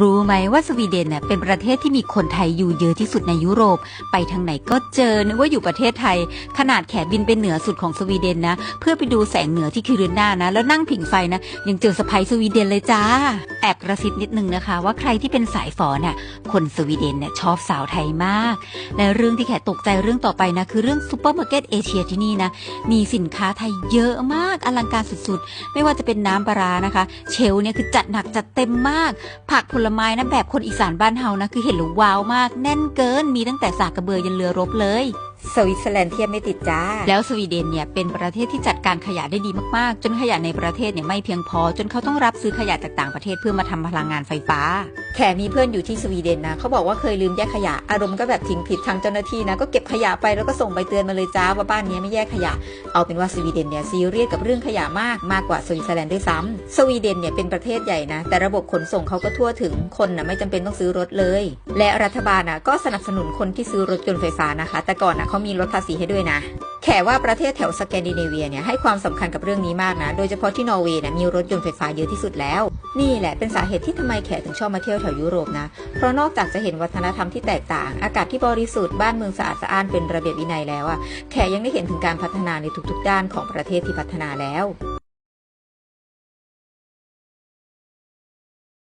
รู้ไหมว่าสวีเดนเน่ยเป็นประเทศที่มีคนไทยอยู่เยอะที่สุดในยุโรป ไปทางไหนก็เจอนึกว่าอยู่ประเทศไทย ขนาดแขบินไปเหนือสุดของสวีเดนนะ เพื่อไปดูแสงเหนือที่คิรินนานะ แล้วนั่งผิงไฟนะ ยังเจอสะพายสวีเดนเลยจ้าแอบกระซิบนิดนึงนะคะ ว่าใครที่เป็นสายฝอน่ะ คนสวีเดนเนี่ยชอบสาวไทยมาก และเรื่องที่แขตกใจเรื่องต่อไปนะ คือเรื่องซูเปอร์มาร์เก็ตเอเชียที่นี่นะ มีสินค้าไทยเยอะมากอลังการสุดๆ ไม่ว่าจะเป็นน้ำปลานะคะ เชลเนี่ยคือจัดหนักจัดเต็มมาก ผักผลไม้นะแบบคนอีสานบ้านเฮานะคือเห็นแล้วว้าวมาก แน่นเกินมีตั้งแต่สากกระเบือยันเรือรบเลย สวิตเซอร์แลนด์เทียบไม่ติดจ้า แล้วสวีเดนเนี่ยเป็นประเทศที่จัดการขยะได้ดีมากๆ จนขยะในประเทศเนี่ยไม่เพียงพอ จนเขาต้องรับซื้อขยะจากต่างประเทศเพื่อมาทำพลังงานไฟฟ้า แขมีเพื่อนอยู่ที่สวีเดนนะเขาบอกว่าเคยลืมแยกขยะอารมณ์ก็แบบทิ้งผิดทางเจ้าหน้าที่นะก็เก็บขยะไปแล้วก็ส่งใบเตือนมาเลยจ้าว่าบ้านนี้ไม่แยกขยะ เอาเป็นว่าสวีเดนเนี่ยซีเรียสกับเรื่องขยะมากมากกว่าสวิตเซอร์แลนด์ด้วยซ้ำสวีเดนเนี่ยเป็นประเทศใหญ่นะ แต่ระบบขนส่งเขาก็ทั่วถึงคนนะไม่จำเป็นต้องซื้อรถเลย และรัฐบาลนะก็สนับสนุนคนที่ซื้อรถยนต์ไฟฟ้านะคะ แต่ก่อนนะเขามีลดภาษีให้ด้วยนะแขว่าประเทศแถวสแกนดิเนเวียเนี่ยให้ความสำคัญกับเรื่องนี้มากนะ โดยเฉพาะที่นอร์เวย์นะมีรถยนต์ไฟฟ้าเยอะที่สุดแล้ว นี่แหละเป็นสาเหตุที่ทำไมแขกถึงชอบมาเที่ยวแถวยุโรปนะ เพราะนอกจากจะเห็นวัฒนธรรมที่แตกต่าง อากาศที่บริสุทธิ์บ้านเมืองสะอาดสะอ้านเป็นระเบียบวินัยแล้วอะแขกยังได้เห็นถึงการพัฒนาในทุกๆ ด้านของประเทศที่พัฒนาแล้ว